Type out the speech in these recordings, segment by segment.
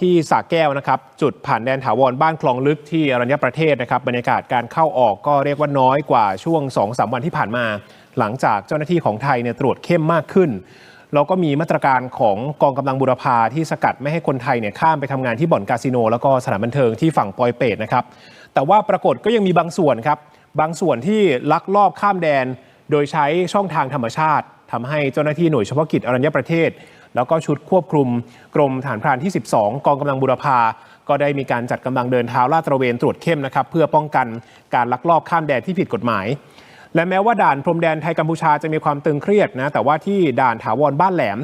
ที่สระแก้วนะครับ จุดผ่านแดนถาวรบ้านคลองลึกที่อรัญญประเทศนะครับบรรยากาศการเข้าออกก็เรียกว่าน้อยกว่าช่วง2-3วันที่ผ่านมา หลังจากเจ้าหน้าที่ของไทยเนี่ยตรวจเข้มมากขึ้นแล้วก็มีมาตรการของกองกำลังบุรพาที่สกัดไม่ให้คนไทยเนี่ยข้ามไปทำงานที่บ่อนคาสิโน แล้วก็สถานบันเทิงที่ฝั่งปอยเปตนะครับ แต่ว่าปรากฏก็ยังมีบางส่วนครับ บางส่วนที่ลักลอบข้ามแดน โดยใช้ช่องทางธรรมชาติทำให้เจ้าหน้าที่หน่วยเฉพาะกิจอรัญญประเทศ แล้วก็ชุดควบคุมกรมฐานพรานที่ 12 กองกำลังบุรพาก็ได้มีการจัดกำลังเดินเท้าลาดตระเวนตรวจเข้มนะครับเพื่อป้องกันการลักลอบข้ามแดนที่ผิดกฎหมาย และแม้ว่าด่านพรมแดนไทยกัมพูชาจะมีความตึงเครียดนะแต่ว่าที่ด่านถาวรบ้านแหลม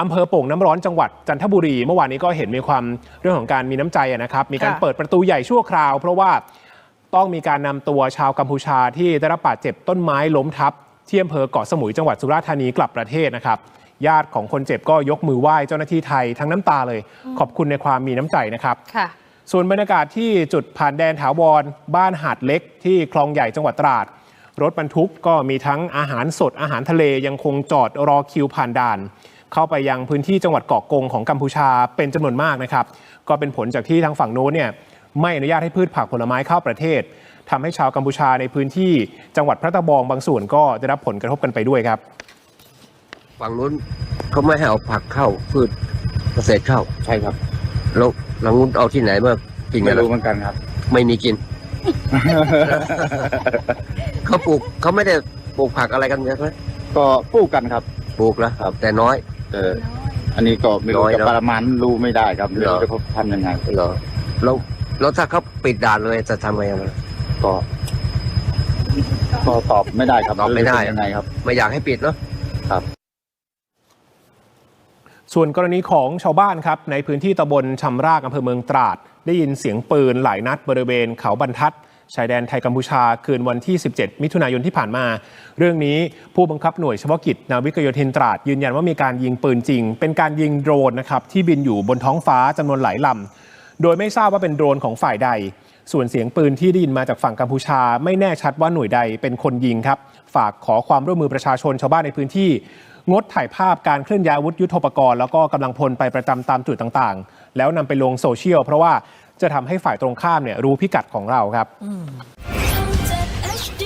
อำเภอโป่งน้ำร้อนจังหวัดจันทบุรี เมื่อวานนี้ก็เห็นมีความเรื่องของการมีน้ำใจนะครับ มีการเปิดประตูใหญ่ชั่วคราว เพราะว่าต้องมีการนำตัวชาวกัมพูชาที่ได้รับบาดเจ็บต้นไม้ล้มทับที่อำเภอเกาะสมุยจังหวัดสุราษฎร์ธานีกลับประเทศนะครับ ญาติของคนเจ็บก็ยกมือไหว้เจ้าหน้าที่ไทยทั้งน้ำตาเลย ขอบคุณในความมีน้ำใจนะครับ ค่ะ ส่วนบรรยากาศที่จุดผ่านแดนถาวรบ้านหาดเล็กที่คลองใหญ่จังหวัดตราด รถบรรทุกก็มีทั้งอาหารสดอาหารทะเลยังคงจอดรอคิวผ่านด่าน เข้าไปยังพื้นที่จังหวัดเกาะกงของกัมพูชาเป็นจำนวนมากนะครับ ก็เป็นผลจากที่ทางฝั่งโน้นเนี่ยไม่อนุญาตให้พืชผักผลไม้เข้าประเทศทำให้ชาวกัมพูชาในพื้นที่จังหวัดพระตะบองบางส่วนก็ได้รับผลกระทบกันไปด้วยครับ ฝั่งนู้นเขาไม่ให้เอาผักเข้าพืชเกษตรเข้าใช่ครับแล้วหลังนู้นเอาที่ไหนมากินไม่กันรู้ล่ะเหมือนกันครับ ไม่มีกิน เขาปลูกเขาไม่ได้ปลูกผักอะไรกันใช่ไหมก็ปลูกกันครับ ปลูกแล้วครับ แต่น้อย เออ อันนี้ก็ไม่รู้น้อยจะเนอะประมาณรู้ไม่ได้ครับเหรอเดี๋ยวเขาทำยังไงเหรอแล้วแล้วถ้าเขาปิดด่านเลยจะทำไงมัน ก็ก็ตอบไม่ได้ครับตอบไม่ได้เป็นยังไงครับ ไม่อยากให้ปิดเนาะ ส่วนกรณีของชาวบ้านครับในพื้นที่ตำบลชำรากอำเภอเมืองตราด ได้ยินเสียงปืนหลายนัดบริเวณเขาบรรทัดชายแดนไทยกัมพูชาคืนวันที่ 17 มิถุนายนที่ผ่านมา เรื่องนี้ผู้บังคับหน่วยเฉพาะกิจนาวิกโยธินตราด ยืนยันว่ามีการยิงปืนจริง เป็นการยิงโดรนนะครับที่บินอยู่บนท้องฟ้าจำนวนหลายลำ โดยไม่ทราบว่าเป็นโดรนของฝ่ายใด ส่วนเสียงปืนที่ได้ยินมาจากฝั่งกัมพูชา ไม่แน่ชัดว่าหน่วยใดเป็นคนยิงครับ ฝากขอความร่วมมือประชาชนชาวบ้านในพื้นที่ งดถ่ายภาพการเคลื่อนย้ายอาวุธยุโทโธปกรณ์แล้วก็กำลังพลไปประจำตามจุดต่างๆ แล้วนำไปลงโซเชียลเพราะว่าจะทำให้ฝ่ายตรงข้ามเนี่ยรู้พิกัดของเราครับ HD